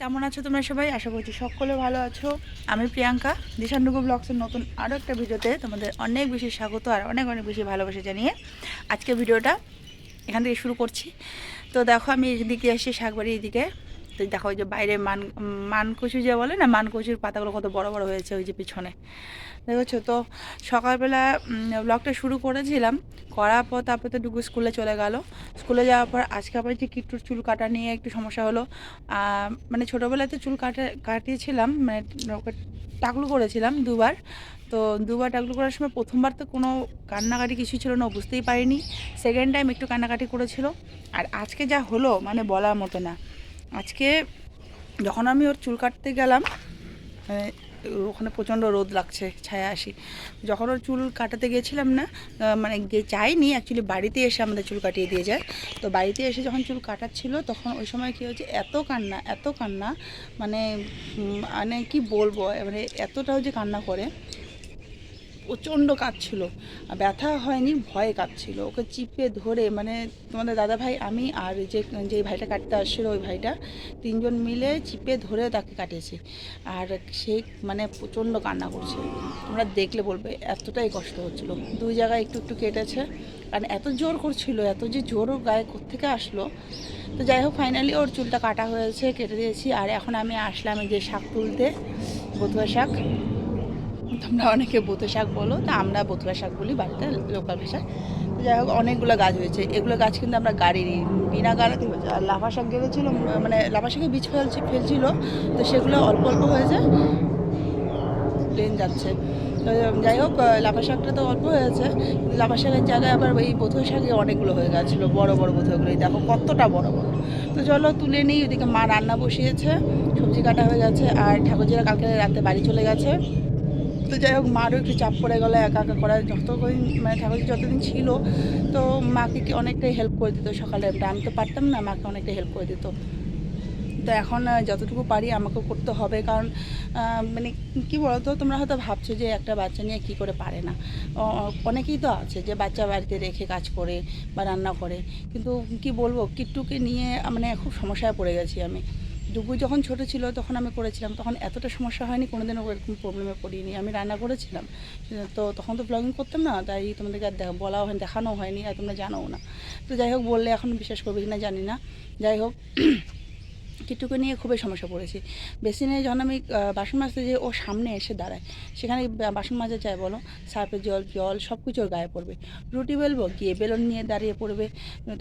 কেমন আছো তোমরা সবাই? আশা করছি সকলে ভালো আছো। আমি প্রিয়াঙ্কা দিশান্ডুগু ব্লগসের নতুন আরও একটা ভিডিওতে তোমাদের অনেক বেশি স্বাগত আর অনেক অনেক বেশি ভালোবাসা জানিয়ে আজকে ভিডিওটা এখান থেকে শুরু করছি। তো দেখো, আমি এদিকে এসেছি শাকবাড়ি এদিকে তো দেখো ওই যে বাইরে মান, মানকচু যে বলে না, মানকচুর পাতাগুলো কত বড় বড় হয়েছে ওই যে পিছনে। দেখেছ তো? সকালবেলা ব্লগটা শুরু করেছিলাম, করার পর তারপর তো ডুগু স্কুলে চলে গেল। স্কুলে যাওয়ার পর আজকে আবার যে কিট্টুর চুল কাটা নিয়ে একটু সমস্যা হলো। মানে ছোটোবেলায় তো চুল কাটা, কাটিয়েছিলাম মানে টাকলু করেছিলাম দুবার। তো দুবার টাকলু করার সময় প্রথমবার তো কোনো কান্নাকাটি কিছু ছিল না বুঝতেই পারিনি। সেকেন্ড টাইম একটু কান্নাকাটি করেছিল। আর আজকে যা হলো মানে বলার মতো না। আজকে যখন আমি ওর চুল কাটতে গেলাম ওখানে প্রচণ্ড রোদ লাগছে, ছায়া আসি। যখন ওর চুল কাটাতে গেছিলাম না মানে গে, যাইনি অ্যাকচুয়ালি বাড়িতে এসে আমাদের চুল কাটিয়ে দিয়ে যায়। তো বাড়িতে এসে যখন চুল কাটাচ্ছিল, তখন ওই সময় কী হয়েছে, এত কান্না এত কান্না মানে মানে কি বলব মানে এতটাও যে কান্না করে প্রচণ্ড কাঁদছিল। ব্যথা হয়নি, ভয়ে কাঁদছিল। ওকে চিপে ধরে মানে তোমাদের দাদা ভাই আমি আর যে যে ভাইটা কাটতে আসছিল, ওই ভাইটা তিনজন মিলে চিপে ধরে তাকে কাটিয়েছে। আর সে মানে প্রচণ্ড কান্না করছে। তোমরা দেখলে বলবে, এতটাই কষ্ট হচ্ছিল। দুই জায়গায় একটু একটু কেটেছে। কারণ এত জোর করছিল, এত যে জোর গায়ে কোত্থেকে আসলো। তো যাই হোক ফাইনালি ওর চুলটা কাটা হয়েছে, কেটে দিয়েছি। আর এখন আমি আসলাম যে শাক তুলতে, বতুয়া শাক। তোমরা অনেকে বোতো শাক বলো তা আমরা বতুয়া শাক বলি বাড়িতে লোকাল ভাষায়। তো যাই হোক অনেকগুলো গাছ হয়েছে। এগুলো গাছ কিন্তু আমরা গাড়িনি বিনা গাড়াতে হয়েছে আর লাফা শাক গেলেছিল মানে লাফা শাকে বীজ ফেলছে ফেলছিল তো সেগুলো অল্প অল্প হয়েছে প্লেন যাচ্ছে। তো যাই হোক লাফা শাকটা তো অল্প হয়েছে কিন্তু লাফা শাকের জায়গায় আবার ওই বথুয়া শাকে অনেকগুলো হয়ে গেছিল বড় বড় বথুয়াগুলো এই দেখো কতটা বড় বড়। তো চলো তুলে নিই ওদিকে মা রান্না বসিয়েছে সবজি কাটা হয়ে গেছে আর ঠাকুরজিরা কালকে রাতে বাড়ি চলে গেছে। তো যাই হোক, মারও একটু চাপ পড়ে গেলো, একা একা করার যতদিন মানে ঠাকুরজি যতদিন ছিল, তো মাকে কি অনেকটাই হেল্প করে দিত সকালে আমি তো পারতাম না, মাকে অনেকটাই হেল্প করে দিত। তো এখন যতটুকু পারি আমাকেও করতে হবে, কারণ মানে কি বলতো, তোমরা হয়তো ভাবছ যে একটা বাচ্চা নিয়ে কি করে পারে না। অনেকেই তো আছে যে বাচ্চা বাড়িতে রেখে কাজ করে বা রান্না করে, কিন্তু কি বলব, কিট্টুকে নিয়ে মানে খুব সমস্যায় পড়ে গেছি আমি। ডুবু যখন ছোট ছিল, তখন আমি করেছিলাম তখন এতটা সমস্যা হয়নি, কোনোদিনও এরকম প্রবলেমে পড়িনি। আমি রান্না করেছিলাম। তো তখন তো ব্লগিং করতাম না, তাই তোমাদেরকে আর বলাও হয়নি দেখানো হয়নি, আর তোমরা জানোও না। তো যাই হোক, বললে এখন বিশ্বাস করবে কি না জানি না। যাই হোক কিট্টুকে নিয়ে খুবই সমস্যা পড়েছি। বেসিনে যখন আমি বাসন মাজতে যে ও সামনে এসে দাঁড়ায়, সেখানে বাসন মাজা যায় বলো, সার্ফের জল জল সব কিছু ওর গায়ে পড়বে। রুটি বেলবো, গিয়ে বেলন নিয়ে দাঁড়িয়ে পড়বে,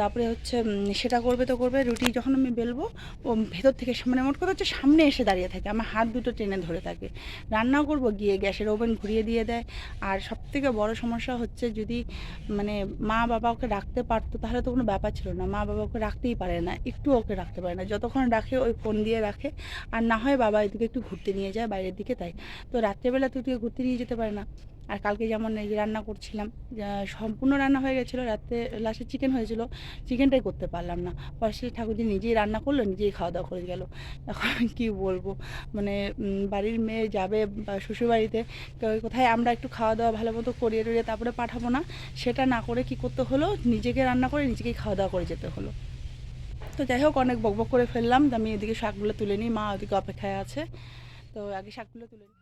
তারপরে হচ্ছে সেটা করবে তো করবে, রুটি যখন আমি বেলবো, ও ভেতর থেকে মানে মোট কথা হচ্ছে সামনে এসে দাঁড়িয়ে থাকে, আমার হাত দুটো টেনে ধরে থাকে। রান্না করব, গিয়ে গ্যাসের ওভেন ঘুরিয়ে দিয়ে দেয়। আর সবথেকে বড় সমস্যা হচ্ছে যদি মানে মা বাবা ওকে রাখতে পারতো, তাহলে তো কোনো ব্যাপার ছিল না। মা বাবা ওকে রাখতেই পারে না, একটু ওকে রাখতে পারে না। যতক্ষণ রাখে ওই ফোন দিয়ে রাখে। আর না হয় বাবা এদিকে একটু ঘুরতে নিয়ে যায় বাইরের দিকে, তাই। তো রাত্রেবেলা তো তুই ঘুরতে নিয়ে যেতে পারে না। আর কালকে যেমন এই রান্না করছিলাম সম্পূর্ণ রান্না হয়ে গেছিল, রাত্রে লাস্টে চিকেন হয়েছিল চিকেনটাই করতে পারলাম না। পাশে ঠাকুরজি নিজেই রান্না করল, নিজেই খাওয়া দাওয়া করে গেল। এখন কি বলব? মানে বাড়ির মেয়ে যাবে শ্বশুরবাড়িতে কোথায় আমরা একটু খাওয়া দাওয়া ভালো মতো করিয়ে টরিয়ে তারপরে পাঠাবো না? সেটা না করে কি করতে হলো? নিজেকে রান্না করে নিজেকেই খাওয়া দাওয়া করে যেতে হলো। তো যাই হোক, অনেক বকবক করে ফেললাম। আমি এদিকে শাকগুলো তুলে নিই, মা ওদিকে অপেক্ষায় আছে। তো আগে শাকগুলো তুলে নিই।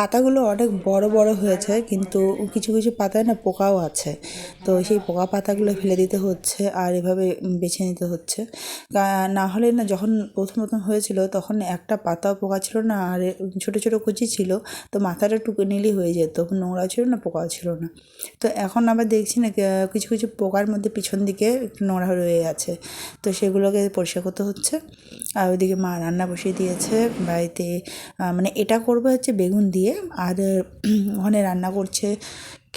পাতাগুলো অনেক বড় বড় হয়েছে কিন্তু কিছু কিছু পাতায় না পোকাও আছে। তো সেই পোকা পাতাগুলো ফেলে দিতে হচ্ছে আর এভাবে বেছে নিতে হচ্ছে। না হলে না যখন প্রথম প্রথম হয়েছিল তখন একটা পাতাও পোকা ছিল না আর ছোটো ছোটো কুচি ছিল, তো মাথাটা টুকে নিলেই হয়ে যেত, নোংরা ছিল না, পোকাও ছিল না। তো এখন আবার দেখছি না কিছু কিছু পোকার মধ্যে পিছন দিকে একটু নোংরা রয়ে আছে, তো সেগুলোকে পরিষ্কার করতে হচ্ছে। আর ওইদিকে মা রান্না বসিয়ে দিয়েছে বাড়িতে মানে এটা করবে হচ্ছে বেগুন দিয়ে, আর ওখানে রান্না করছে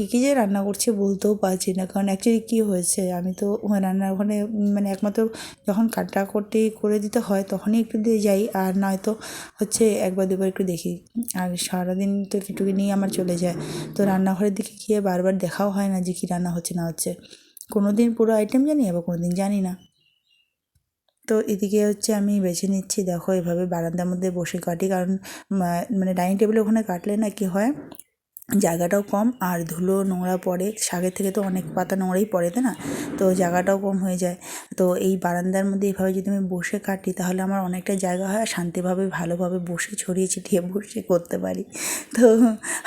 কী কী যে রান্না করছে বলতেও পারছি না। কারণ অ্যাকচুয়ালি কী হয়েছে? আমি তো ওখানে রান্না ওখানে মানে একমাত্র যখন কাটা করতে, করে দিতে হয় তখনই একটু দিয়ে যাই। আর নয়তো হচ্ছে একবার, দুবার একটু দেখি। আর সারাদিন তো একটুকি নিয়ে আমার চলে যায়। তো রান্নাঘরের দিকে গিয়ে বারবার দেখাও হয় না যে কী রান্না হচ্ছে, না হচ্ছে। কোনো দিন পুরো আইটেম জানি, আবার কোনো দিন জানি না। তো এদিকে হচ্ছে আমি বেছে নিচ্ছি, দেখো এভাবে বারান্দার মধ্যে বসে কাটি। কারণ মানে ডাইনিং টেবিলে ওখানে কাটলে না কি হয় জায়গাটাও কম আর ধুলো নোংরা পড়ে। শাকের থেকে তো অনেক পাতা নোংরাই পড়ে, তাই না? তো জায়গাটাও কম হয়ে যায়। তো এই বারান্দার মধ্যে এইভাবে যদি আমি বসে কাটি, তাহলে আমার অনেকটা জায়গা হয় আর শান্তিভাবে, ভালোভাবে বসে ছড়িয়ে ছিটিয়ে বসে করতে পারি। তো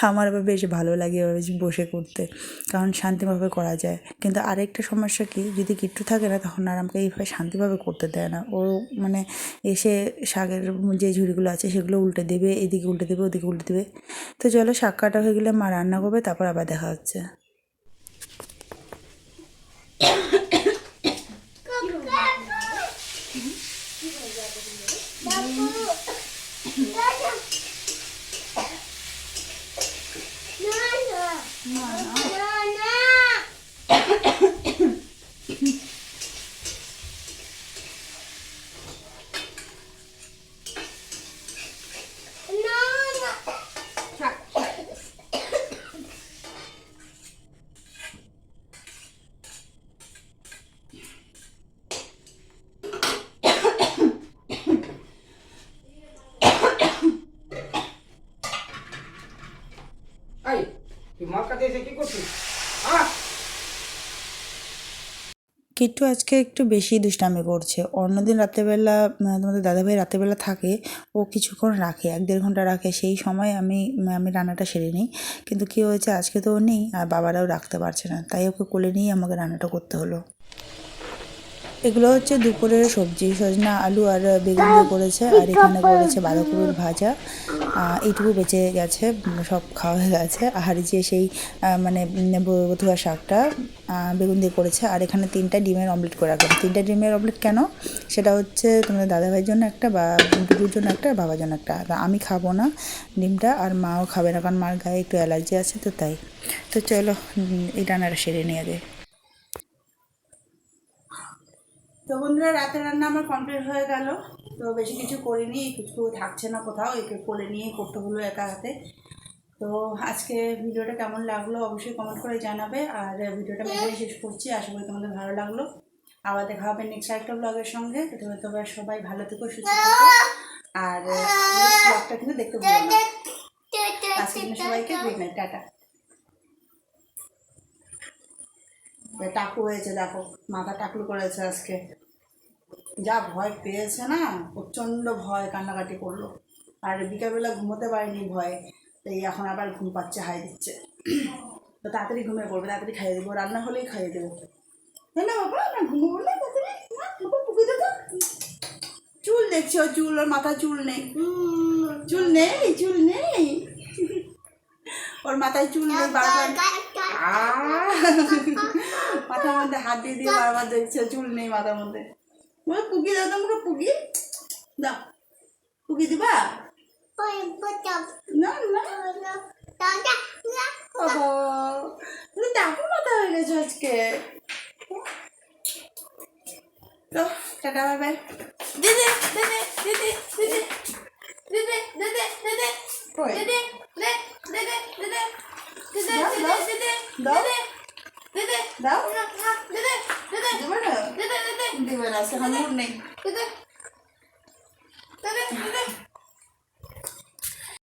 আমার বেশ ভালো লাগে এভাবে বসে করতে, কারণ শান্তিভাবে করা যায়। কিন্তু আরেকটা সমস্যা কি, যদি কিট্টু থাকে না, তখন আর আমাকে এইভাবে শান্তিভাবে করতে দেয় না। ও মানে এসে শাকের যে ঝুড়িগুলো আছে, সেগুলো উল্টে দেবে, এদিকে উল্টে দেবে, ওদিকে উল্টে দেবে। তো চলো, শাক কাটা হয়ে গেলে মা রান্না করবে তারপর আবার দেখা হচ্ছে তুই মদ খাতে এসে কি করছিস আহ কিট্টু আজকে একটু বেশি দুষ্টামি করছে। অন্যদিন রাত্রেবেলা তোমাদের দাদাভাই রাত্রেবেলা থাকে, ও কিছুক্ষণ রাখে, এক দেড় ঘণ্টা রাখে। সেই সময় আমি আমি রান্নাটা সেরে নিই। কিন্তু কী হয়েছে, আজকে তো ও নেই, আর বাবারাও রাখতে পারছে না। তাই ওকে কোলে নিয়েই আমাকে রান্নাটা করতে হলো। এগুলো হচ্ছে দুপুরের সবজি সজনা আলু আর বেগুন দিয়ে করেছে আর এখানে করেছে বাঁধাকপির ভাজা। এইটুকু বেঁচে গেছে সব খাওয়া হয়ে গেছে। আর যে সেই মানে বধুয়া শাকটা বেগুন দিয়ে করেছে। আর এখানে তিনটা ডিমের অমলেট করে রাখলাম। তিনটা ডিমের অমলেট কেন? সেটা হচ্ছে তোমাদের দাদাভাইয়ের জন্য একটা বা দুটোর জন্য একটা আর বাবার জন্য একটা। আমি খাব না ডিমটা আর মাও খাবে না কারণ মার গায়ে একটু অ্যালার্জি আছে তো তাই। তো চলো এই রান্নাটা সেরে নিয়ে যায় তো বন্ধুরা, রাতের রান্না আমার কমপ্লিট হয়ে গেল। তো বেশি কিছু করিনি, কিছু থাকছে না কোথাও, একে কোলে নিয়ে করতে হলো একা হাতে। তো আজকে ভিডিওটা কেমন লাগল অবশ্যই কমেন্ট করে জানাবে, আর ভিডিওটা আমি এখানে শেষ করছি। আশা করি তোমাদের ভালো লাগল। আবার দেখা হবে নেক্সট একটা ব্লগের সঙ্গে। তো তবে সবাই ভালো থেকো, সুস্থ থেকো। আর ব্লগটা কিন্তু দেখতে না। আজকে সবাইকে গুড নাইট টাটা। টাকু হয়েছে দেখো মাথা টাকলু করেছে আজকে। যা ভয় পেয়েছে না প্রচণ্ড ভয় কান্নাকাটি করল। আর বিকালবেলা ঘুমোতে পারেনি ভয়ে এই এখন আবার ঘুম পাচ্ছে হাই দিচ্ছে। তো তাড়াতাড়ি ঘুমিয়ে পড়বে তাড়াতাড়ি খাইয়ে দেবো রান্না হলেই খাইয়ে দেবো। তাই না বাবা না ঘুমো না না, বাবা, পুকুর দেখো। চুল ওর মাথা চুল নেই। চুল নেই চুল নেই। ওর মাথায় চুল নেই বারবার! মাথার মধ্যে হাত দিয়ে দিয়ে বারবার দেখছে চুল নেই মাথার মধ্যে। বলে পুকি দাও তোমাকে পুকি। দাও। পুকি দিবা? না আজকে। তো বাই দিদি দিদি দিদি দিদি। দিদি দিদি দিদি দিদি দিদি দিদি দিদি। দিদি দাও, দাও। দিদি দাও। দিদি দিদি দাও। দিদি দিদি দেবে না দিদি দিদি দেবে না আজকে আমার মুড নেই দিদি দিদি